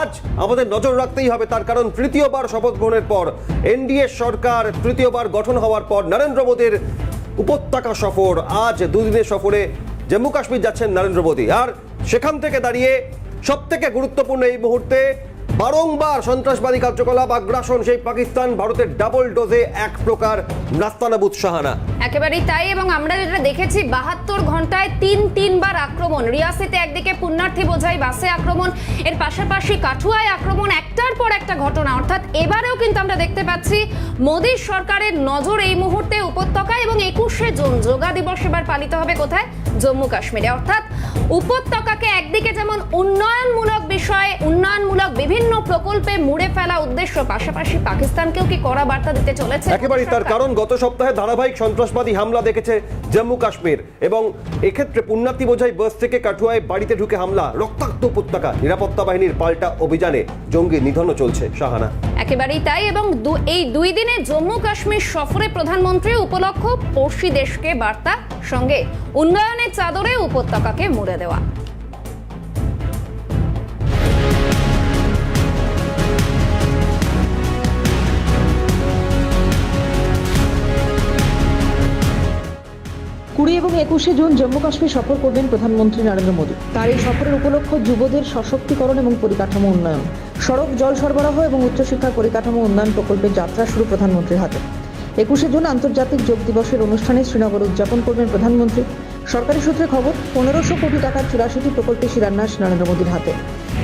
আজ আমাদের নজর রাখতেই হবে তার কারণ তৃতীয়বার শপথ গ্রহণের পর এনডিএ সরকার তৃতীয়বার গঠন হওয়ার পর নরেন্দ্র মোদীর উপত্যকা সফর আজ দুদিনের সফরে জম্মু কাশ্মীর যাচ্ছেন নরেন্দ্র মোদী। আর সেখান থেকে দাঁড়িয়ে সবথেকে গুরুত্বপূর্ণ এই মুহূর্তে বারংবার সন্ত্রাসবাদী কার্যকলাপ, আগ্রাসন সেই পাকিস্তান, ভারতের ডাবল ডোজে এক প্রকার নাস্তানাবুদ সাহানা। একেবারেই তাই এবং আমরা যেটা দেখেছি, বাহাত্তর ঘন্টায় তিন, তিনবার আক্রমণ। রিয়াসিতে একদিকে পুণ্যার্থী বোঝাই বাসে আক্রমণ, এর পাশাপাশি কাঠুয়ায় আক্রমণ, একটার পর একটা ঘটনা। অর্থাৎ এবারেও কিন্তু আমরা দেখতে পাচ্ছি, মোদী সরকারের নজর এই মুহূর্তে উপত্যকায় এবং একুশে জুন, যোগা দিবস এবার পালিত হবে কোথায়? জম্মু কাশ্মীরে। অর্থাৎ উপত্যকাকে একদিকে যেমন উন্নয়নমূলক বিষয়ে উন্নয়নমূলক বিভিন্ন প্রকল্পে মুড়ে ফেলা উদ্দেশ্য পাশাপাশি পাকিস্তানকেও কি কড়া বার্তা দিতে চলেছে? একেবারেই তার কারণ গত সপ্তাহে ধারাবাহিক সন্ত্রাসবাদী হামলা দেখেছে জম্মু কাশ্মীর এবং এক্ষেত্রে পুণ্যার্থী বোঝাই বাস থেকে কাঠুয়ায় বাড়িতে ঢুকে হামলা রক্তাক্ত উপত্যকা। নিরাপত্তা বাহিনীর পাল্টা অভিযানে জঙ্গি নিধনও চলছে শাহানা। একেবারেই তাই এবং এই দুই দিনে জম্মু কাশ্মীর সফরে প্রধানমন্ত্রী উপলক্ষ পড়শি দেশকে বার্তা সঙ্গে উন্নয়নের চাদরে উপত্যকাকে মুড়ে দেওয়া। কুড়ি এবং একুশে জুন জম্মু কাশ্মীর সফর করবেন প্রধানমন্ত্রী নরেন্দ্র মোদী। তার এই সফরের উপলক্ষ যুবদের সশক্তিকরণ এবং পরিকাঠামো উন্নয়ন। সড়ক, জল সরবরাহ এবং উচ্চশিক্ষার পরিকাঠামো উন্নয়ন প্রকল্পের যাত্রা শুরু প্রধানমন্ত্রীর হাতে। একুশে জুন আন্তর্জাতিক যোগ দিবসের অনুষ্ঠানে শ্রীনগর উদযাপন করবেন প্রধানমন্ত্রী। সরকারি সূত্রে খবর, পনেরোশো কোটি টাকার চুরাশিটি প্রকল্পের শিলান্যাস নরেন্দ্র মোদীর হাতে।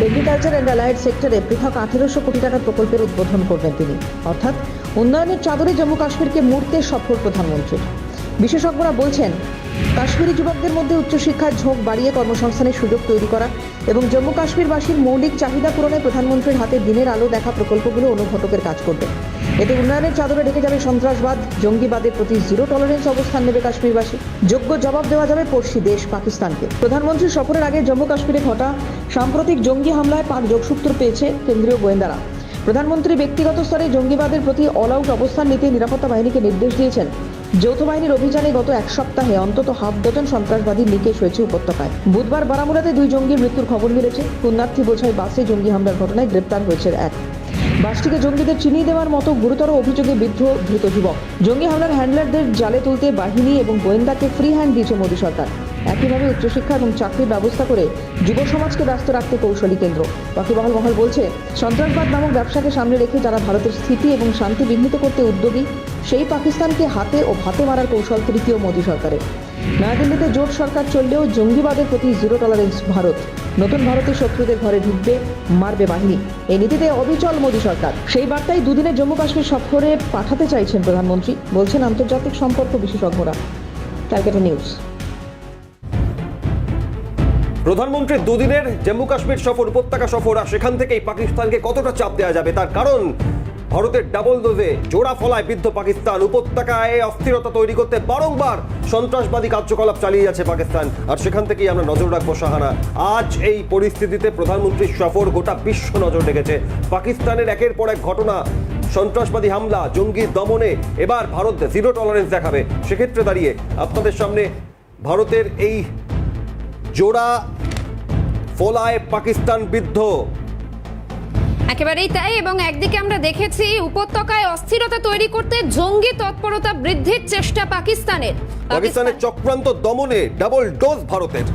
এগ্রিকালচার অ্যান্ড অ্যালায়েড সেক্টরে পৃথক আঠেরোশো কোটি টাকার প্রকল্পের উদ্বোধন করবেন তিনি। অর্থাৎ, উন্নয়নের চাদরে জম্মু কাশ্মীরকে মুড়তে সফর প্রধানমন্ত্রীর। বিশেষজ্ঞরা বলছেন, কাশ্মীরি যুবকদের মধ্যে উচ্চশিক্ষার ঝোঁক বাড়িয়ে কর্মসংস্থানের সুযোগ তৈরি করা এবং জম্মু কাশ্মীরবাসীর মৌলিক চাহিদা পূরণে প্রধানমন্ত্রীর হাতে দিনের আলো দেখা প্রকল্পগুলো অনুঘটকের কাজ করবে। এতে উন্নয়নের চাদরে ঢেকে যাবে সন্ত্রাসবাদ, জঙ্গিবাদের প্রতি জিরো টলারেন্স অবস্থান নেবে কাশ্মীরবাসী। যোগ্য জবাব দেওয়া যাবে পড়শি দেশ পাকিস্তানকে। প্রধানমন্ত্রী সফরের আগে জম্মু কাশ্মীরে ঘটা সাম্প্রতিক জঙ্গি হামলায় পাক যোগসূত্র পেয়েছে কেন্দ্রীয় গোয়েন্দারা। প্রধানমন্ত্রী ব্যক্তিগত স্তরে জঙ্গিবাদের প্রতি অল আউট অবস্থান নিতে নিরাপত্তা বাহিনীকে নির্দেশ দিয়েছেন। যৌথ বাহিনীর অভিযানে গত এক সপ্তাহে অন্তত হাফ ডজন সন্ত্রাসবাদী নিকেশ হয়েছে উপত্যকায়। বুধবার বারামুলাতে দুই জঙ্গির মৃত্যুর খবর মিলেছে। পুণ্যার্থী বোঝায় বাসে জঙ্গি হামলার ঘটনায় গ্রেপ্তার হয়েছে এক। বাসটিকে জঙ্গিদের চিনিয়ে দেওয়ার মতো গুরুতর অভিযোগে বিদ্ধ ধৃত যুবক। জঙ্গি হামলার হ্যান্ডলারদের জালে তুলতে বাহিনী এবং গোয়েন্দাকে ফ্রি হ্যান্ড দিয়েছে মোদী সরকার। একইভাবে উচ্চশিক্ষা এবং চাকরির ব্যবস্থা করে যুব সমাজকে ব্যস্ত রাখতে কৌশলী কেন্দ্র। ওয়াকিবহাল মহল বলছে, সন্ত্রাসবাদ নামক ব্যবসাকে সামনে রেখে যারা ভারতের স্থিতি এবং শান্তি বিঘ্নিত করতে উদ্যোগী, সেই পাকিস্তানকে হাতে ও ভাতে মারার কৌশল তৃতীয় মোদী সরকারের। নয়াদিল্লিতে জোট সরকার চললেও জঙ্গিবাদের প্রতি জিরো টলারেন্স ভারত। নতুন ভারতের শত্রুদের ঘরে ঢুকবে, মারবে বাহিনী। এই নীতিতে অবিচল মোদী সরকার। সেই বার্তাই দুদিনে জম্মু কাশ্মীর সফরে পাঠাতে চাইছেন প্রধানমন্ত্রী, বলছেন আন্তর্জাতিক সম্পর্ক বিশেষজ্ঞরা। ক্যালকাটা নিউজ। প্রধানমন্ত্রীর দুদিনের জম্মু কাশ্মীর সফর, উপত্যকা সফর, আর সেখান থেকেই পাকিস্তানকে কতটা চাপ দেওয়া যাবে তার কারণ ভারতের ডাবল ডোজে জোড়া ফলায় বিদ্ধ পাকিস্তান। উপত্যকায় অস্থিরতা তৈরি করতে বারংবার সন্ত্রাসবাদী কার্যকলাপ চালিয়ে যাচ্ছে পাকিস্তান। আর সেখান থেকেই আমরা নজর রাখব সাহানা আজ এই পরিস্থিতিতে প্রধানমন্ত্রীর সফর গোটা বিশ্ব নজর রেখেছে। পাকিস্তানের একের পর এক ঘটনা, সন্ত্রাসবাদী হামলা জঙ্গি দমনে এবার ভারত জিরো টলারেন্স দেখাবে। সেক্ষেত্রে দাঁড়িয়ে আপনাদের সামনে ভারতের এই জোড়া ফলায় পাকিস্তান বিদ্ধ। একেবারেই তাই এবং একদিকে আমরা দেখেছি উপত্যকায় অস্থিরতা তৈরি করতে জঙ্গি তৎপরতা বৃদ্ধির চেষ্টা পাকিস্তানের। পাকিস্তানের চক্রান্ত দমনে ডাবল ডোজ ভারতের।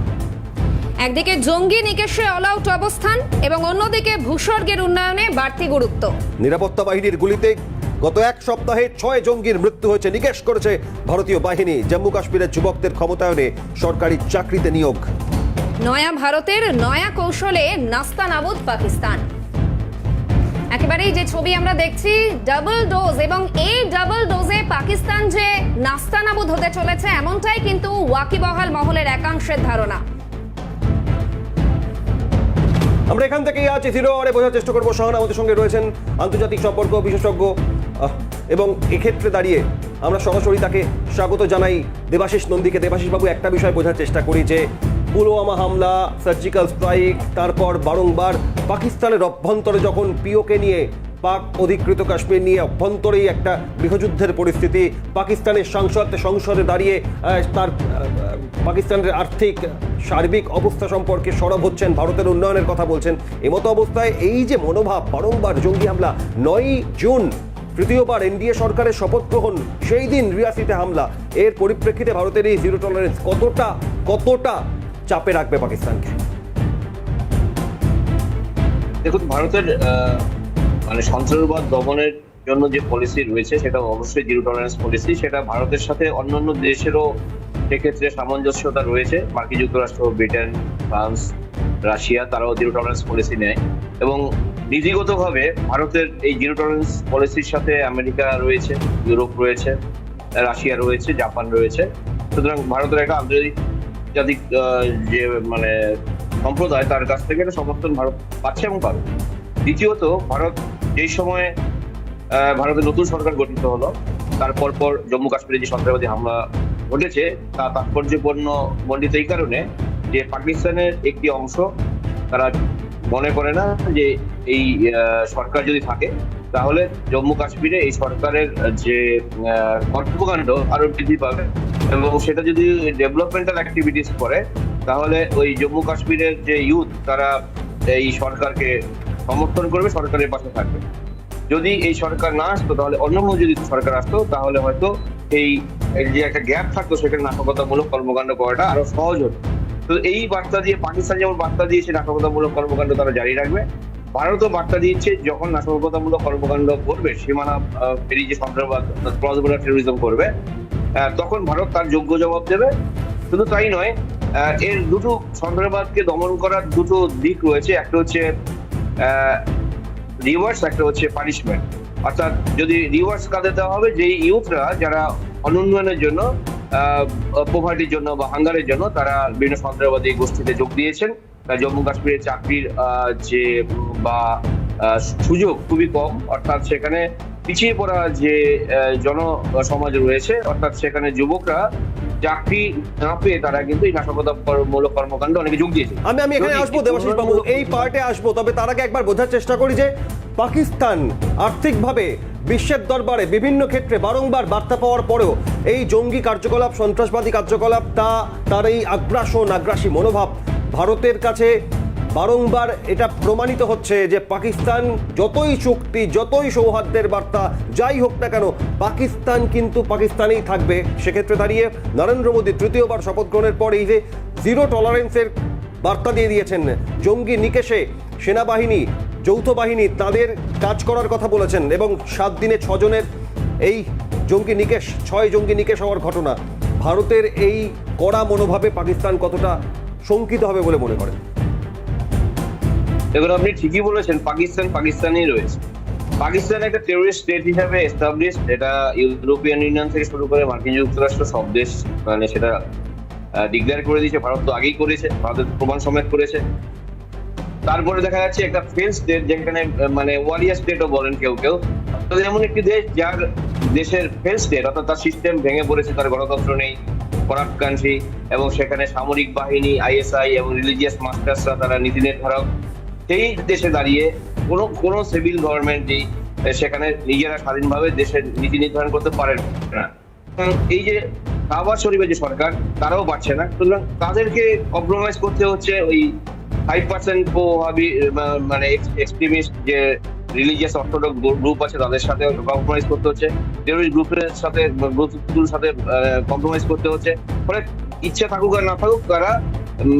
একদিকে জঙ্গি নিকেশে অল আউট অবস্থান এবং অন্যদিকে ভূস্বর্গের উন্নয়নে বাড়তি গুরুত্ব। নিরাপত্তা বাহিনীর গুলিতে গত এক সপ্তাহে ছয় জঙ্গির মৃত্যু হয়েছে নিকেশ করেছে ভারতীয় বাহিনী। জম্মু কাশ্মীরের যুবকদের ক্ষমতায়নে সরকারি চাকরিতে নিয়োগ। নয়া ভারতের নয়া কৌশলে নাস্তা নাবুদ পাকিস্তান। একেবারেই যে ছবি আমরা দেখছি ডাবল ডোজ এবং এই ডাবল ডোজে পাকিস্তান যে নাস্তা নাবুদ হতে চলেছে, এমনটাই কিন্তু ওয়াকিবহাল মহলের একাংশের ধারণা। আমরা এখান থেকেই আজ জিরো আওয়ারে বোঝার চেষ্টা করব। শাহান আমাদের সঙ্গে রয়েছেন আন্তর্জাতিক সম্পর্ক বিশেষজ্ঞ এবং এক্ষেত্রে দাঁড়িয়ে আমরা সরাসরি তাকে স্বাগত জানাই দেবাশিস নন্দীকে। দেবাশিস বাবু একটা বিষয় বোঝার চেষ্টা করি যে পুলওয়ামা হামলা সার্জিক্যাল স্ট্রাইক তারপর বারংবার পাকিস্তানের অভ্যন্তরে যখন পিওকে নিয়ে পাক অধিকৃত কাশ্মীর নিয়ে অভ্যন্তরেই একটা গৃহযুদ্ধের পরিস্থিতি, পাকিস্তানের সংসদ সংসদে দাঁড়িয়ে তার পাকিস্তানের আর্থিক, সার্বিক অবস্থা সম্পর্কে সরব হচ্ছেন, ভারতের উন্নয়নের কথা বলছেন। এমতো অবস্থায় এই যে মনোভাব, বারংবার জঙ্গি হামলা, নয়ই জুন, তৃতীয়বার এনডিএ সরকারের শপথ গ্রহণ, সেই দিন রিয়াসিতে হামলা। এর পরিপ্রেক্ষিতে ভারতের এই জিরো টলারেন্স কতটা কতটা চাপে রাখবে পাকিস্তানকে। দেখুন, ভারতের মানে সন্ত্রাসবাদ দমনের জন্য যে পলিসি রয়েছে, সেটা অবশ্যই জিরো টলারেন্স পলিসি সেটা ভারতের সাথে অন্যান্য দেশেরও সেক্ষেত্রে সামঞ্জস্যতা রয়েছে। মার্কিন যুক্তরাষ্ট্র, ব্রিটেন, ফ্রান্স, রাশিয়া, তারাও জিরো টলারেন্স পলিসি নেয়। এবং নীতিগতভাবে ভারতের এই জিরো টলারেন্স পলিসির সাথে আমেরিকা রয়েছে, ইউরোপ রয়েছে, রাশিয়া রয়েছে, জাপান রয়েছে। সুতরাং ভারতের একটা আন্তর্জাতিক আহ, যে মানে সম্প্রদায় তার কাছ থেকে একটা সমর্থন ভারত পাচ্ছে এবং পাবে। দ্বিতীয়ত ভারত যেই সময়ে ভারতের নতুন সরকার গঠিত হলো তারপর পর জম্মু কাশ্মীরে যে সন্ত্রাসবাদী হামলা ঘটেছে তা তাৎপর্যপূর্ণ মণ্ডিত এই কারণে যে পাকিস্তানের একটি অংশ তারা মনে করে না যে এই সরকার যদি থাকে তাহলে জম্মু কাশ্মীরে এই সরকারের যে কর্মকাণ্ড আরও বৃদ্ধি পাবে এবং সেটা যদি ডেভেলপমেন্টাল অ্যাক্টিভিটিস করে, তাহলে ওই জম্মু কাশ্মীরের যে ইউথ, তারা এই সরকারকে সমর্থন করবে, সরকারের পাশে থাকবে। যদি এই সরকার না আসতো, তাহলে অন্য যদি সরকার আসতো, তাহলে হয়তো এই যে একটা গ্যাপ থাকতো সেখানে নাশকতামূলক কর্মকাণ্ড করাটা আরও সহজ হতো। তো এই বার্তা দিয়ে, পাকিস্তান যেমন বার্তা দিয়েছে নাশকতামূলক কর্মকাণ্ড তারা জারি রাখবে ভারতও বার্তা দিচ্ছে যখন নাশকতামূলক কর্মকাণ্ড করবে সীমানা পেরিয়ে যে সন্ত্রাসবাদ করবে তখন ভারত তার যোগ্য জবাব দেবে। শুধু তাই নয় এর দুটো সন্ত্রাসবাদকে দমন করার দুটো দিক রয়েছে। একটা হচ্ছে রিভার্স একটা হচ্ছে পানিশমেন্ট অর্থাৎ যদি রিভার্স কাজে দেওয়া হবে যে ইউথরা যারা অনুন্নয়নের জন্য পোভার্টির জন্য বা হাঙ্গারের জন্য, তারা বিভিন্ন সন্ত্রাসবাদী গোষ্ঠীতে যোগ দিয়েছেন। জম্মু কাশ্মীরে চাকরির যে বা সুযোগ খুবই কম। অর্থাৎ সেখানে পিছিয়ে পড়া যে জনসমাজ রয়েছে অর্থাৎ সেখানে যুবকরা চাকরি না পেয়ে তারা কিন্তু এই নাশকতামূলক কর্মকাণ্ড অনেকে যোগ দিয়েছে। আমি আমি এখানে আসব দেবাশিস বাবু। এই পার্টে আসব তবে তার আগে একবার বোঝার চেষ্টা করি যে পাকিস্তান আর্থিকভাবে বিশ্বের দরবারে বিভিন্ন ক্ষেত্রে বারংবার বার্তা পাওয়ার পরেও এই জঙ্গি কার্যকলাপ সন্ত্রাসবাদী কার্যকলাপ তা তার এই আগ্রাসন আগ্রাসী মনোভাব ভারতের কাছে বারংবার এটা প্রমাণিত হচ্ছে যে পাকিস্তান যতই চুক্তি, যতই সৌহার্দ্যের বার্তা যাই হোক না কেন, পাকিস্তান কিন্তু পাকিস্তানেই থাকবে। সেক্ষেত্রে দাঁড়িয়ে নরেন্দ্র মোদী তৃতীয়বার শপথ গ্রহণের পর এই যে জিরো টলারেন্সের বার্তা দিয়ে দিয়েছেন, জঙ্গি নিকেশে সেনাবাহিনী, যৌথ বাহিনী তাদের কাজ করার কথা বলেছেন এবং সাত দিনে ছজনের এই জঙ্গি নিকেশ, ছয় জঙ্গি নিকেশ হওয়ার ঘটনা। ভারতের এই কড়া মনোভাবে পাকিস্তান কতটা শঙ্কিত হবে বলে মনে করেন। দেখুন, আপনি ঠিকই বলেছেন, পাকিস্তান পাকিস্তানই রয়েছে। পাকিস্তান একটা টেরোরিস্ট স্টেট হিসাবে এস্টাবলিশ এটা ইউরোপিয়ান ইউনিয়ন থেকে শুরু করে মার্কিন যুক্তরাষ্ট্র, সব দেশ মানে সেটা ডিক্লেয়ার করে দিয়েছে, ভারত তো আগেই করেছে, ভারতের প্রমাণ সমেত করেছে। তারপরে দেখা যাচ্ছে একটা ফেল স্টেট যেখানে মানে ওয়ারিয়া স্টেটও বলেন কেউ কেউ। এমন একটি দেশ যার দেশের ফেল স্টেট অর্থাৎ তার সিস্টেম ভেঙে পড়েছে, তার গণতন্ত্র নেই। করাপ্ট কান্ট্রি এবং সেখানে সামরিক বাহিনী আইএসআই এবং রিলিজিয়াস মাস্টার্সরা তারা নীতি নির্ধারক। সেই দেশে দাঁড়িয়ে কোনো কোনো সিভিল গভর্নমেন্টই সেখানে নিজেরা স্বাধীনভাবে দেশের নীতি নির্ধারণ করতে পারেন না। এই যে কাবার শরীফের যে সরকার, তারাও পারছে না। সুতরাং তাদেরকে কম্প্রোমাইজ করতে হচ্ছে ওই ফাইভ পার্সেন্ট মানে এক্সট্রিমিস্ট যে রিলিজিয়াস অর্থোডক্স গ্রুপ আছে, তাদের সাথে কম্প্রোমাইজ করতে হচ্ছে। টেরোরিস্ট গ্রুপের সাথে গ্রুপগুলোর সাথে কম্প্রোমাইজ করতে হচ্ছে। ফলে ইচ্ছা থাকুক আর না থাকুক, তারা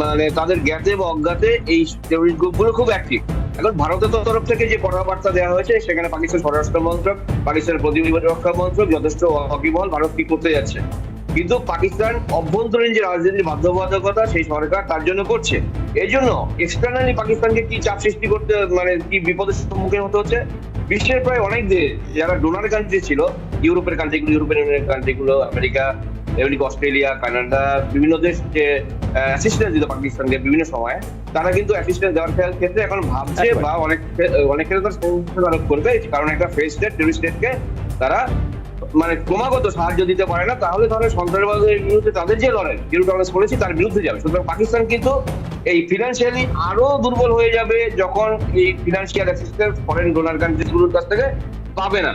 মানে তাদের জ্ঞাতে বা অজ্ঞাতে এই টেরোরিস্ট গ্রুপগুলো খুব অ্যাক্টিভ এখন ভারতের তরফ থেকে যে কথাবার্তা দেওয়া হয়েছে, সেখানে পাকিস্তান স্বরাষ্ট্র মন্ত্রক, পাকিস্তানের রক্ষা মন্ত্রক, যথেষ্ট ওয়াকিবহল ভারত কি করতে যাচ্ছে? কিন্তু পাকিস্তান অভ্যন্তরীণ যে রাজনীতির বাধ্যবাধকতা সেই সরকার তার জন্য করছে। এই জন্য এক্সটার্নালি পাকিস্তানকে কি চাপ সৃষ্টি করতে মানে কি বিপদের সম্মুখীন হতে হচ্ছে? বিশ্বের প্রায় অনেক দেশ যারা ডোনার কান্ট্রি ছিল ইউরোপের কান্ট্রিগুলো ইউরোপিয়ান ইউনিয়নের কান্ট্রিগুলো আমেরিকা এমনকি অস্ট্রেলিয়া কানাডা বিভিন্ন দেশ যে অ্যাসিস্ট্যান্স দিত পাকিস্তানকে বিভিন্ন সময়ে তারা কিন্তু অ্যাসিস্ট্যান্স দেওয়ার ক্ষেত্রে এখন ভাবছে বা অনেক অনেক ক্ষেত্রে তারা করবে কারণ একটা ফেস স্টেট টেরিস্ট স্টেটকে তারা মানে ক্রমাগত সাহায্য দিতে পারে না, তাহলে তাহলে সন্ত্রাসবাদের বিরুদ্ধে তাদের যে লড়াই যেরকম আমরা করেছি তার বিরুদ্ধে যাবে। সুতরাং পাকিস্তান কিন্তু এই ফিনান্সিয়ালি আরও দুর্বল হয়ে যাবে যখন এই ফিনান্সিয়াল অ্যাসিস্ট্যান্স ফরেন ডোনার কান্ট্রিজগুলোর কাছ থেকে পাবে না।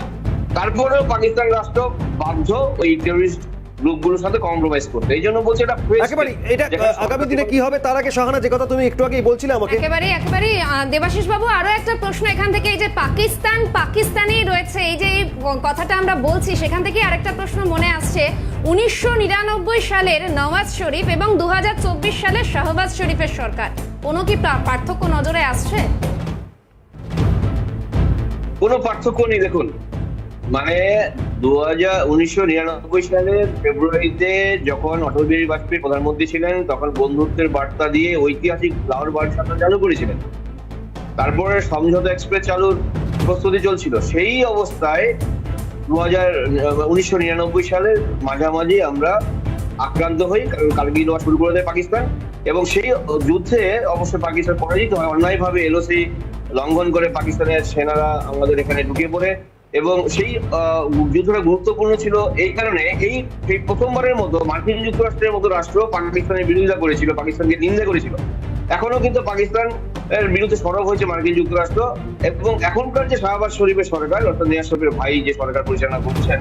তারপরেও পাকিস্তান রাষ্ট্র বাধ্য ওই টেরোরিস্ট গ্রুপগুলোর সাথে কম্প্রোমাইজ করতে। এই জন্য বলছে এটা একেবারে এটা আগামী দিনে কি হবে তার আগে শাহানা যে কথা তুমি একটু আগেই বলছিলে আমাকে। একেবারে একেবারে দেবাশিস বাবু আরও একটা প্রশ্ন এখান থেকে এই যে পাকিস্তান পাকিস্তানেই রয়েছে এই যে কথাটা আমরা বলছি সেখান থেকে আরেকটা প্রশ্ন মনে আসছে। উনিশশো নিরানব্বই সালের নওয়াজ শরীফ এবং দু হাজার চব্বিশ সালের শাহবাজ শরীফের সরকার। কোনো কি পার্থক্য নজরে আসছে? কোনো পার্থক্য নেই দেখুন। মানে দু হাজার উনিশশো নিরানব্বই সালের ফেব্রুয়ারিতে যখন অটল বিহারী বাজপেয়ী প্রধানমন্ত্রী ছিলেন, তখন বন্ধুত্বের বার্তা দিয়ে ঐতিহাসিক লাহোর বার্তা চালু করেছিলেন। তারপরে সমঝোতা এক্সপ্রেস চালুর প্রস্তুতি চলছিল। সেই অবস্থায় দু হাজার উনিশশো নিরানব্বই সালের মাঝামাঝি আমরা আক্রান্ত হই, কারণ কার্গিল ওয়ার শুরু করে দেয় পাকিস্তান। এবং সেই যুদ্ধে অবশ্যই পাকিস্তান পরাজিত হয়, অন্যায়ভাবে এলওসি লঙ্ঘন করে পাকিস্তানের সেনারা আমাদের এখানে ঢুকে পড়ে। এবং সেই যুদ্ধটা গুরুত্বপূর্ণ ছিল এই কারণে এই প্রথমবারের মতো মার্কিন যুক্তরাষ্ট্রের মতো রাষ্ট্র পাকিস্তানের বিরোধিতা করেছিল, পাকিস্তানকে নিন্দা করেছিল। এখনও কিন্তু পাকিস্তান এর বিরুদ্ধে সরব হয়েছে মার্কিন যুক্তরাষ্ট্র এবং এখনকার যে শাহবাজ শরীফের সরকার, অর্থাৎ নিয়াজ শরীফের ভাই যে সরকার পরিচালনা করছেন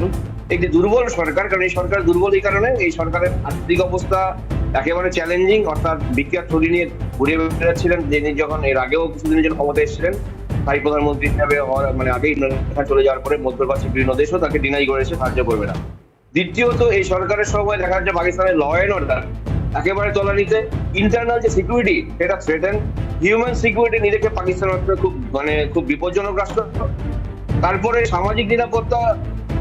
একটি দুর্বল সরকার, কারণ এই সরকার দুর্বল এই কারণে, এই সরকারের আর্থিক অবস্থা একেবারে চ্যালেঞ্জিং অর্থাৎ বিখ্যাত থলি নিয়ে ঘুরে বেড়াচ্ছিলেন, যিনি যখন এর আগেও কিছুদিনের জন্য ক্ষমতা এসেছিলেন তাই প্রধানমন্ত্রী হিসাবে মানে আগেই ইমরান খান চলে যাওয়ার পরে মধ্যপ্রাচ্যের বিভিন্ন দেশও তাকে ডিনাই করেছে সাহায্য করবে না। দ্বিতীয়ত, এই সরকারের সময় দেখা যাচ্ছে পাকিস্তানের ল অ্যান্ড অর্ডার একেবারে তলানিতে। ইন্টারনাল যে সিকিউরিটি সেটা থ্রেটেন হিউম্যান সিকিউরিটি নিজেকে পাকিস্তান রাষ্ট্র খুব মানে খুব বিপজ্জনক রাষ্ট্র। তারপরে সামাজিক নিরাপত্তা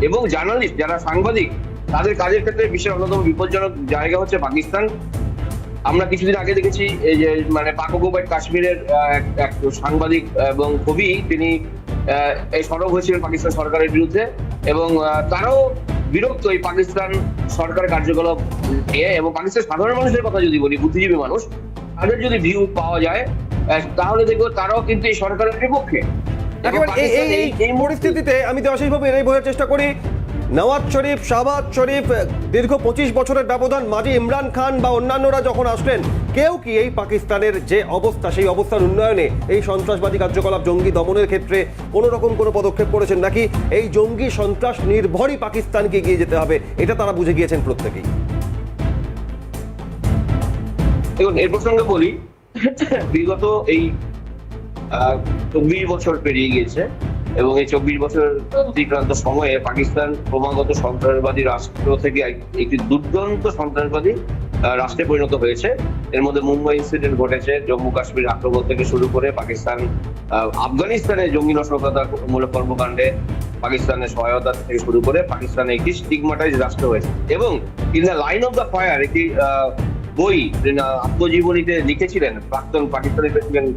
এবং জার্নালিস্ট যারা সাংবাদিক, তাদের কাজের ক্ষেত্রে বিশ্বের অন্যতম বিপজ্জনক জায়গা হচ্ছে পাকিস্তান। আমরা কিছুদিন আগে দেখেছি এই যে মানে পাক অকুপাইড কাশ্মীরের এক- সাংবাদিক এবং কবি তিনি এই সরব হয়েছিলেন পাকিস্তান সরকারের বিরুদ্ধে এবং তারাও বিরক্ত এই পাকিস্তান সরকারের কার্যকলাপ নিয়ে এবং পাকিস্তান সাধারণ মানুষের কথা যদি বলি বুদ্ধিজীবী মানুষ তাদের যদি ভিউ পাওয়া যায় তাহলে দেখব তারাও কিন্তু এই সরকারের বিপক্ষে। এই- পরিস্থিতিতে আমি দেবাশিস বাবু এটাই বোঝার চেষ্টা করি নওয়াজ শরীফ, শাহবাজ শরীফ, দীর্ঘ পঁচিশ বছরের ব্যবধান মাঝে ইমরান খান বা অন্যান্যরা যখন আসলেন, কেউ কি এই পাকিস্তানের যে অবস্থা, সেই অবস্থার উন্নয়নে এই সন্ত্রাসবাদী কার্যকলাপ, জঙ্গি দমনের ক্ষেত্রে কোনো রকম কোনো পদক্ষেপ করেছেন নাকি এই জঙ্গি সন্ত্রাস নির্ভরই পাকিস্তানকে এগিয়ে যেতে হবে? এটা তারা বুঝে গিয়েছেন প্রত্যেকেই। দেখুন, এর প্রসঙ্গে বলি, বিগত এই চব্বিশ বছর পেরিয়ে গিয়েছে। এবং এই চব্বিশ বছর অতিক্রান্ত সময়ে পাকিস্তান ক্রমাগত সন্ত্রাসবাদী রাষ্ট্র থেকে একটি দুর্দান্ত সন্ত্রাসবাদী রাষ্ট্রে পরিণত হয়েছে। এর মধ্যে মুম্বাই ইনসিডেন্ট ঘটেছে, জম্মু কাশ্মীর আক্রমণ থেকে শুরু করে পাকিস্তান আফগানিস্তানে জঙ্গি নাশকতামূলক কর্মকাণ্ডে পাকিস্তানের সহায়তা থেকে শুরু করে পাকিস্তান একটি স্টিগমাটাইজ রাষ্ট্র হয়েছে। এবং in the line of the fire একটি বই আত্মজীবনীতে লিখেছিলেন, প্রাক্তন পাকিস্তানের প্রেসিডেন্ট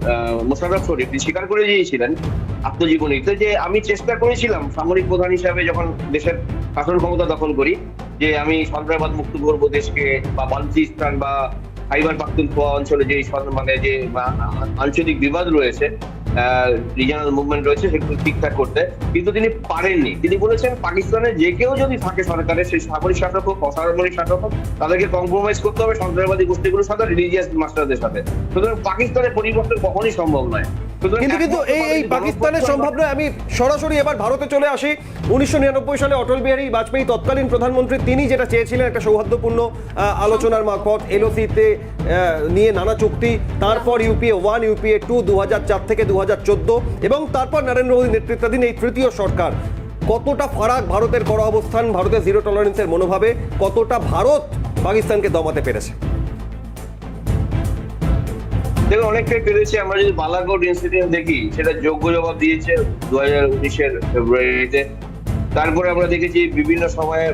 মোশাররফ শরীফ স্বীকার করে দিয়েছিলেন আত্মজীবনীতে যে আমি চেষ্টা করেছিলাম সামরিক প্রধান হিসাবে যখন দেশের শাসন ক্ষমতা দখল করি, যে আমি সন্ত্রাসবাদ মুক্ত করব দেশকে, বা বালচিস্তান বা খাইবার পাখতুনখোয়া অঞ্চলে যে মানে যে আঞ্চলিক বিবাদ রয়েছে রিজনাল মুভমেন্ট রয়েছে, সেগুলো ঠিকঠাক করতে, কিন্তু তিনি পারেননি। তিনি বলেছেন, পাকিস্তানে যে কেউ যদি থাকে সরকারের সেই সামরিক শাসক হোক, অসামরিক শাসক হোক, তাদেরকে কম্প্রোমাইজ করতে হবে সন্ত্রাসবাদী গোষ্ঠীগুলোর সাথে রিলিজিয়াস মাস্টারদের সাথে। সুতরাং পাকিস্তানের পরিবর্তন কখনই সম্ভব নয়। কিন্তু কিন্তু এই এই পাকিস্তানের জনগণ- সম্ভব নয় আমি সরাসরি এবার ভারতে চলে আসি। উনিশশো নিরানব্বই সালে অটল বিহারী বাজপেয়ী তৎকালীন প্রধানমন্ত্রী তিনি যেটা চেয়েছিলেন একটা সৌহার্দ্যপূর্ণ আলোচনার মারফত এলওসিতে নিয়ে নানা চুক্তি তারপর ইউপিএ ওয়ান ইউপিএ টু দু চার থেকে দু চোদ্দ এবং তারপর নরেন্দ্র মোদী নেতৃত্বাধীন এই তৃতীয় সরকার। কতটা ফারাক ভারতের কড়া অবস্থান ভারতের জিরো টলারেন্সের মনোভাবে কতটা ভারত পাকিস্তানকে দমাতে পেরেছে? অনেকটাই পেরেছে। আমরা যদি ইনসিডেন্ট দেখি, সেটা যোগ্য জবাব দিয়েছে দু হাজার উনিশের ফেব্রুয়ারিতে। তারপরে আমরা দেখেছি বিভিন্ন সময়ে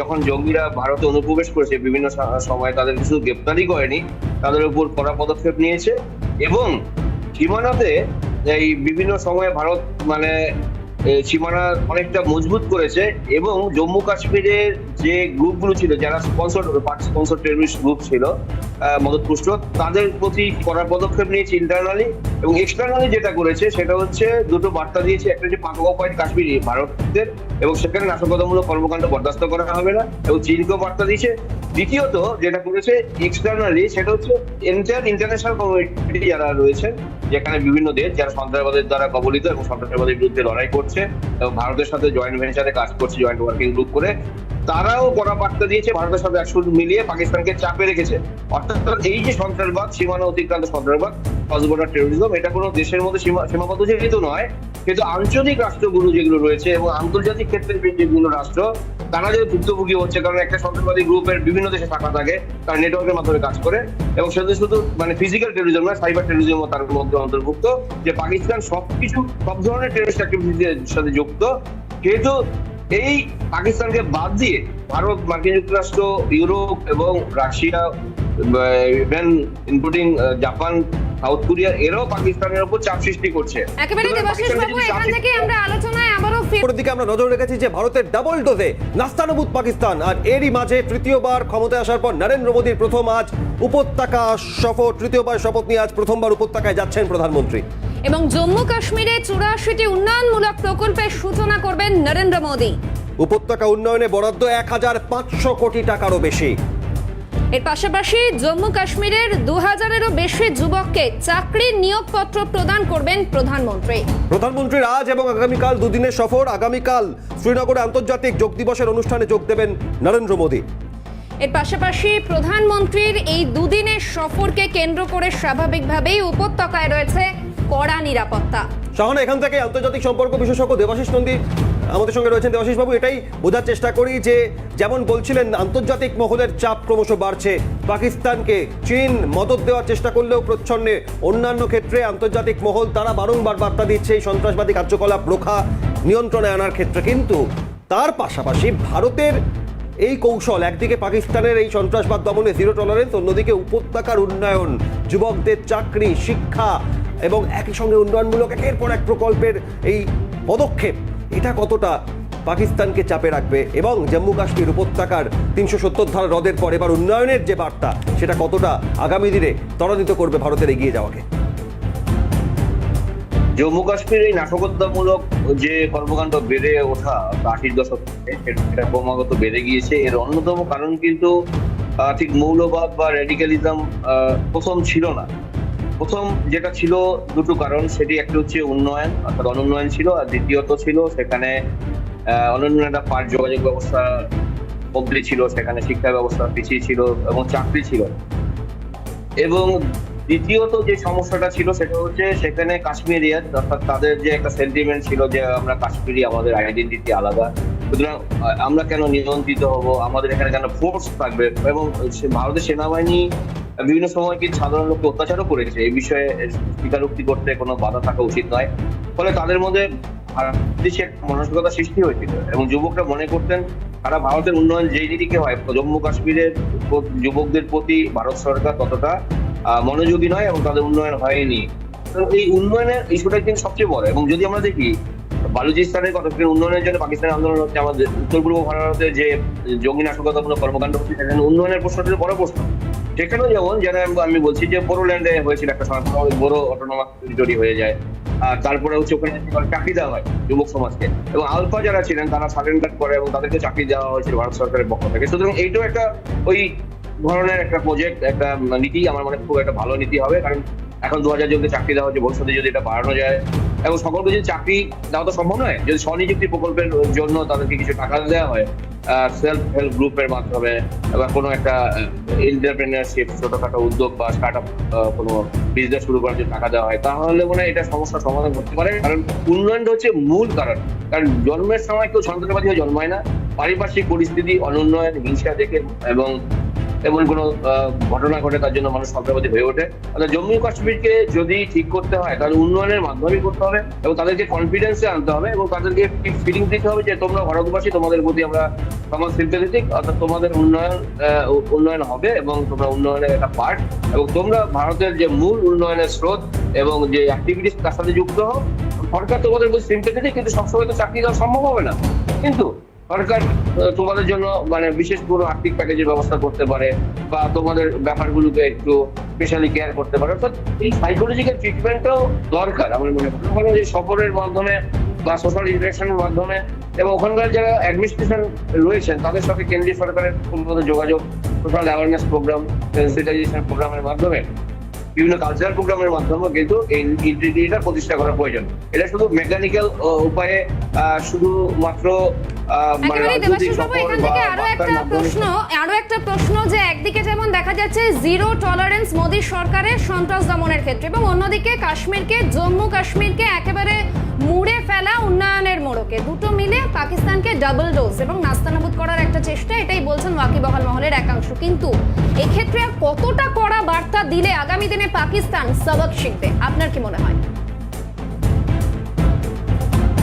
যখন জঙ্গিরা ভারতে অনুপ্রবেশ করেছে, বিভিন্ন সময়ে তাদের কিছু গ্রেপ্তারি করেনি, তাদের উপর কড়া পদক্ষেপ নিয়েছে এবং সীমানাতে এই বিভিন্ন সময়ে ভারত মানে সীমানা অনেকটা মজবুত করেছে এবং জম্মু কাশ্মীরের যে গ্রুপগুলো ছিল, যারা স্পন্সর স্পন্সর টেরোরিস্ট গ্রুপ ছিল মদতপুষ্ট তাদের প্রতি করার পদক্ষেপ নিয়েছে ইন্টারনালি এবং এক্সটার্নালি যেটা করেছে সেটা হচ্ছে দুটো বার্তা দিয়েছে, একটা যে পাঁচ পয়েন্ট কাশ্মীর ভারতের এবং সেখানে নাশকতামূলক কর্মকাণ্ড বরদাস্ত করা হবে না এবং চীনকেও বার্তা দিয়েছে। দ্বিতীয়ত যেটা করেছে এক্সটার্নালি সেটা হচ্ছে এন্টার ইন্টারন্যাশনাল কমিউনিটি যারা রয়েছেন যেখানে বিভিন্ন দেশ যারা সন্ত্রাসবাদের দ্বারা কবলিত এবং সন্ত্রাসবাদের বিরুদ্ধে লড়াই করছে এবং ভারতের সাথে জয়েন্ট ভেঞ্চারে কাজ করছে জয়েন্ট ওয়ার্কিং গ্রুপ করে, তারাও কড়া বার্তা দিয়েছে, ভারতের সাথে একশো মিলিয়ে পাকিস্তানকে চাপে রেখেছে। অর্থাৎ এই যে সন্ত্রাসবাদ, সীমানা অতিক্রান্ত সন্ত্রাসবাদ ক্রস বর্ডার টেরোরিজম এটা কোনো দেশের মধ্যে সীমা- সীমাবদ্ধ যেহেতু নয়, কিন্তু আঞ্চলিক রাষ্ট্রগুলো যেগুলো রয়েছে এবং আন্তর্জাতিক ক্ষেত্রে যেগুলো রাষ্ট্র তারা যে ভুক্তভোগী হচ্ছে, কারণ একটা সন্ত্রাসবাদী গ্রুপের বিভিন্ন দেশে শাখা থাকে, তার নেটওয়ার্কের মাধ্যমে কাজ করে, এবং সেটা শুধু মানে ফিজিক্যাল টেরোরিজম না সাইবার টেরোরিজমও তার মধ্যে অন্তর্ভুক্ত, যে পাকিস্তান সবকিছু, সব ধরনের টেরোরিস্ট অ্যাক্টিভিটির সাথে যুক্ত কিন্তু এই পাকিস্তানকে বাদ দিয়ে ভারত মার্কিন যুক্তরাষ্ট্র ইউরোপ এবং Russia even including Japan South Korea এরাও পাকিস্তানের উপর চাপ সৃষ্টি করছে। একেবারে দেবাশিস বাবু এখান থেকে আমরা আলোচনায় আবারও ফিরে দিকে আমরা নজর রেখেছি যে ভারতের ডাবল ডোজে নাস্তানবুদ পাকিস্তান আর এরই মাঝে তৃতীয়বার ক্ষমতায় আসার পর নরেন্দ্র মোদীর প্রথম আজ উপত্যকা সফর তৃতীয়বার শপথ নিয়ে আজ প্রথমবার উপত্যকায় যাচ্ছেন প্রধানমন্ত্রী। এবং জম্মু কাশ্মীরে চুরাশিটি উন্নয়নমূলক প্রকল্পের সূচনা করবেন নরেন্দ্র মোদী। উপত্যকা উন্নয়নে বরাদ্দ এক হাজার পাঁচশো কোটি টাকারও বেশি। এর পাশাপাশি জম্মু কাশ্মীরের দু হাজারেরও বেশি যুবককে চাকরির নিয়োগপত্র প্রদান করবেন প্রধানমন্ত্রী। প্রধানমন্ত্রীর আজ এবং আগামীকাল দুদিনের সফর। আগামীকাল শ্রীনগরে আন্তর্জাতিক যোগ দিবসের অনুষ্ঠানে যোগ দেবেন নরেন্দ্র মোদী। এর পাশাপাশি প্রধানমন্ত্রীর এই দুদিনের সফরকে কেন্দ্র করে স্বাভাবিকভাবেই উপত্যকায় রয়েছে কড়া নিরাপত্তা। শাহনা এখান থেকে আন্তর্জাতিক সম্পর্ক বিশেষজ্ঞ দেবাশিস নন্দী আমাদের সঙ্গে রয়েছেন। দেবাশিস বাবু, এটাই বোঝার চেষ্টা করি যে যেমন বলছিলেন, আন্তর্জাতিক মহলের চাপ ক্রমশ বাড়ছে। পাকিস্তানকে চীন মদত দেওয়ার চেষ্টা করলেও প্রচ্ছন্নে। অন্যান্য ক্ষেত্রে আন্তর্জাতিক মহল তারা বারংবার বার্তা দিচ্ছে, এই সন্ত্রাসবাদী কার্যকলাপ রোখা নিয়ন্ত্রণে আনার ক্ষেত্রে। কিন্তু তার পাশাপাশি ভারতের এই কৌশল, একদিকে পাকিস্তানের এই সন্ত্রাসবাদ দমনে জিরো টলারেন্স অন্যদিকে উপত্যকার উন্নয়ন, যুবকদের চাকরি, শিক্ষা এবং একই সঙ্গে উন্নয়নমূলক একের পর এক প্রকল্পের এই পদক্ষেপ, এটা কতটা পাকিস্তানকে চাপে রাখবে এবং জম্মু কাশ্মীর উপত্যকার তিনশো সত্তর ধারা হ্রদের পর এবার উন্নয়নের যে বার্তা, সেটা কতটা আগামী দিনে ত্বরান্বিত করবে ভারতের এগিয়ে যাওয়াকে? জম্মু কাশ্মীর এই নাশকতামূলক যে কর্মকাণ্ড বেড়ে ওঠা আশির দশক সেটা ক্রমাগত বেড়ে গিয়েছে। এর অন্যতম কারণ কিন্তু ঠিক মৌলবাদ বা রেডিক্যালিজম প্রথম ছিল না। প্রথম যেটা ছিল দুটো কারণ, সেটি একটি হচ্ছে উন্নয়ন, অর্থাৎ অনুন্নয়ন ছিল, আর দ্বিতীয়ত ছিল সেখানে অনুন্নয়ন একটা পাট যোগাযোগ ব্যবস্থা অবধি ছিল, সেখানে শিক্ষা ব্যবস্থা পিছিয়ে ছিল এবং চাকরি ছিল। এবং দ্বিতীয়ত যে সমস্যাটা ছিল, সেটা হচ্ছে সেখানে কাশ্মীরিয়ান অর্থাৎ তাদের যে একটা সেন্টিমেন্ট ছিল যে আমরা কাশ্মীরি, আমাদের আইডেন্টিটি আলাদা। সুতরাং আমরা কেন নিয়ন্ত্রিত হব? আমাদের এখানে কেন ফোর্স থাকবে? এবং ভারতের সেনাবাহিনী বিভিন্ন সময় কিন্তু সাধারণ লোককে অত্যাচারও করেছে। এই বিষয়ে স্বীকারোক্তি করতে কোনো বাধা থাকা উচিত নয়। ফলে তাদের মধ্যে দেশে মানসিকতা সৃষ্টি হয়েছিল এবং যুবকরা মনে করতেন সারা ভারতের উন্নয়ন যেই দিকে হয়, জম্মু কাশ্মীরের যুবকদের প্রতি ভারত সরকার ততটা মনোযোগী নয় এবং তাদের উন্নয়ন হয়নি। এই উন্নয়নের ইস্যুটাই কিন্তু সবচেয়ে বড়। এবং যদি আমরা দেখি বালুচিস্তানের কথা উন্নয়নের জন্য পাকিস্তানের আন্দোলন হচ্ছে? আমাদের উত্তর পূর্ব ভারতে যে জঙ্গি নাশকতামূলক কর্মকাণ্ড হচ্ছে উন্নয়নের প্রশ্নটি বড় প্রশ্ন। সেখানেও যেমন যারা আমি- বলছি যে বোরোল্যান্ডে হয়েছিল একটা সময় বড় অটোনোমাস টেরিটরি হয়ে যায়। আর তারপরে হচ্ছে ওখানে চাকরি দেওয়া হয় যুবক সমাজকে। এবং আলফা যারা ছিলেন, তারা সারেন্ডার করে এবং তাদেরকে চাকরি দেওয়া হয়েছিল ভারত সরকারের পক্ষ থেকে। সুতরাং এইটাও একটা ওই ধরনের একটা প্রজেক্ট একটা নীতি আমার মনে খুব একটা ভালো নীতি হবে। কারণ এখন দু হাজার জনকে চাকরি দেওয়া হচ্ছে, ভবিষ্যতে যদি এটা বাড়ানো যায়, এবং সকলকে যদি চাকরি দেওয়া তো সম্ভব নয়, যদি স্বনিযুক্তি প্রকল্পের জন্য তাদেরকে কিছু টাকা দেওয়া হয় সেলফ হেল্প গ্রুপের মাধ্যমে, বা কোনো একটা এন্টারপ্রেনারশিপ ছোটখাটো উদ্যোগ বা স্টার্ট আপ কোনো বিজনেস শুরু করার জন্য টাকা দেওয়া হয়, তাহলে মনে হয় এটা সমস্যার সমাধান করতে পারে। কারণ উন্নয়নটা হচ্ছে মূল কারণ। কারণ জন্মের সময় কেউ সন্তানবাদী হয়ে জন্মায় না। পারিপার্শ্বিক পরিস্থিতি, অনুন্নয়ন, হিংসা দেখে এবং এমন কোনো ঘটনা ঘটে, তার জন্য মানুষ সন্ত্রাসবাদী হয়ে ওঠে। অর্থাৎ জম্মু কাশ্মীরকে যদি ঠিক করতে হয়, তাহলে উন্নয়নের মাধ্যমেই করতে হবে এবং তাদেরকে কনফিডেন্সে আনতে হবে এবং তাদেরকে ফিলিং দিতে হবে যে তোমরা ভারতবাসী, তোমাদের প্রতি আমরা সমাজ সিম্পেথেটিক অর্থাৎ তোমাদের উন্নয়ন উন্নয়ন হবে এবং তোমরা উন্নয়নের একটা পার্ট এবং তোমরা ভারতের যে মূল উন্নয়নের স্রোত এবং যে অ্যাক্টিভিটিস তার সাথে যুক্ত হও। সরকার তোমাদের প্রতি সিম্পেথেটিক কিন্তু সবসময় তো চাকরি দেওয়া সম্ভব হবে না। কিন্তু সরকার তোমাদের জন্য মানে বিশেষ কোনো আর্থিক প্যাকেজের ব্যবস্থা করতে পারে বা তোমাদের ব্যাপারগুলোকে একটু স্পেশালি কেয়ার করতে পারে। অর্থাৎ এই সাইকোলজিক্যাল ট্রিটমেন্টটাও দরকার আমার মনে ওখানে যে সফরের মাধ্যমে বা সোশ্যাল ইন্টারাকশনের মাধ্যমে এবং ওখানকার যারা অ্যাডমিনিস্ট্রেশন রয়েছেন, তাদের সাথে কেন্দ্রীয় সরকারের উন্নত যোগাযোগ সোশ্যাল অ্যাওয়ারনেস প্রোগ্রাম সেন্সিটাইজেশন প্রোগ্রামের মাধ্যমে বিভিন্ন কালচারাল প্রোগ্রামের মাধ্যমে কিন্তু এই ইন্টিগ্রিটিটা প্রতিষ্ঠা করা প্রয়োজন। এটা শুধু মেকানিক্যাল উপায়ে শুধু আহ, মানে আরও একটা প্রশ্ন আরও একটা প্রশ্ন যে একদিকে যেমন দেখা যাচ্ছে জিরো টলারেন্স মোদী সরকারের সন্ত্রাস দমনের ক্ষেত্রে এবং অন্যদিকে কাশ্মীরকে জম্মু কাশ্মীরকে একেবারে মুড়ে ফেলা উন্নয়নের মোড়কে। দুটো মিলে পাকিস্তানকে ডাবল ডোজ এবং নাস্তানাবুদ করার একটা চেষ্টা, এটাই বলছেন ওয়াকিবহাল মহলের একাংশ। কিন্তু এক্ষেত্রে কতটা কড়া বার্তা দিলে আগামী দিনে পাকিস্তান সবক শিখবে? আপনার কি মনে হয়?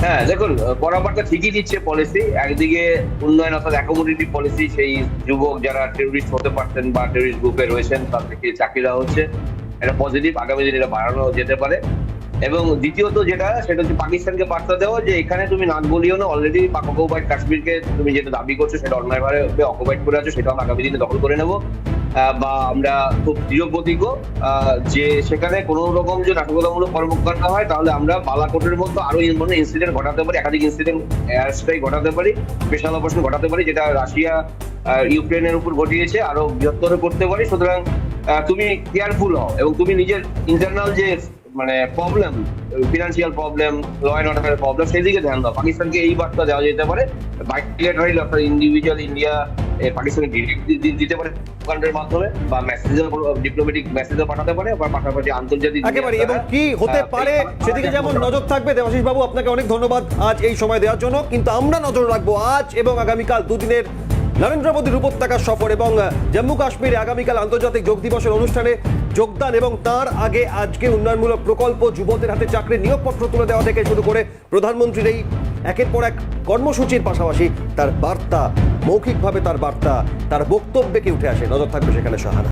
হ্যাঁ দেখুন বরাবরটা ঠিকই দিচ্ছে পলিসি একদিকে উন্নয়ন অর্থাৎ অ্যাকোমোডেটিভ পলিসি সেই যুবক যারা টেরোরিস্ট হতে পারতেন বা টেরোরিস্ট গ্রুপে রয়েছেন, তাদেরকে চাকরি দেওয়া হচ্ছে। এটা পজিটিভ আগামী দিন এটা বাড়ানো যেতে পারে। এবং দ্বিতীয়ত যেটা সেটা হচ্ছে পাকিস্তানকে বার্তা দেওয়া যে এখানে তুমি নাক বলিও না অলরেডি অকুপাইড কাশ্মীরকে তুমি যেটা দাবি করছ সেটা অন্যায়ভাবে অকুপাইড করে আছো সেটা আমরা আগামী দিনে দখল করে নেব। বা আমরা খুব দৃঢ়প্রতিজ্ঞ আহ, যে সেখানে কোনো রকম যে নাশকতামূলক কর্মকাণ্ড হয় তাহলে আমরা বালাকোটের মতো আরও মানে ইনসিডেন্ট ঘটাতে পারি একাধিক ইনসিডেন্ট এয়ার স্ট্রাইক ঘটাতে পারি স্পেশাল অপারেশন ঘটাতে পারি যেটা রাশিয়া ইউক্রেনের উপর ঘটিয়েছে আরও বৃহত্তর করতে পারি। সুতরাং তুমি কেয়ারফুল হও এবং তুমি নিজের ইন্টারনাল যে মানে problem financial problem law and অর্ডারের প্রবলেম সেদিকে ধ্যান দাও। পাকিস্তানকে এই বার্তা দেওয়া যেতে পারে বাইলেটারাল অর্থাৎ ইন্ডিভিজুয়াল ইন্ডিয়া পাকিস্তানকে ডিরেক্ট দিতে পারে কমান্ডের মাধ্যমে বা মেসেজও ডিপ্লোম্যাটিক মেসেজও পাঠাতে পারে বা পাশাপাশি আন্তর্জাতিক একেবারে এবং কি হতে পারে সেদিকে যেমন নজর থাকবে দেবাশিস বাবু আপনাকে অনেক ধন্যবাদ আজ এই সময় দেওয়ার জন্য। কিন্তু আমরা নজর রাখব আজ এবং আগামীকাল দুদিনের নরেন্দ্র মোদীর উপত্যকা সফর এবং জম্মু কাশ্মীরে আগামীকাল আন্তর্জাতিক যোগ দিবসের অনুষ্ঠানে যোগদান এবং তার আগে আজকে উন্নয়নমূলক প্রকল্প যুবদের হাতে চাকরির নিয়োগপত্র তুলে দেওয়া থেকে শুরু করে প্রধানমন্ত্রীর এই একের পর এক কর্মসূচির পাশাপাশি তার বার্তা, মৌখিকভাবে তার বার্তা, তার বক্তব্যে কি উঠে আসে, নজর থাকবে সেখানে সাহানা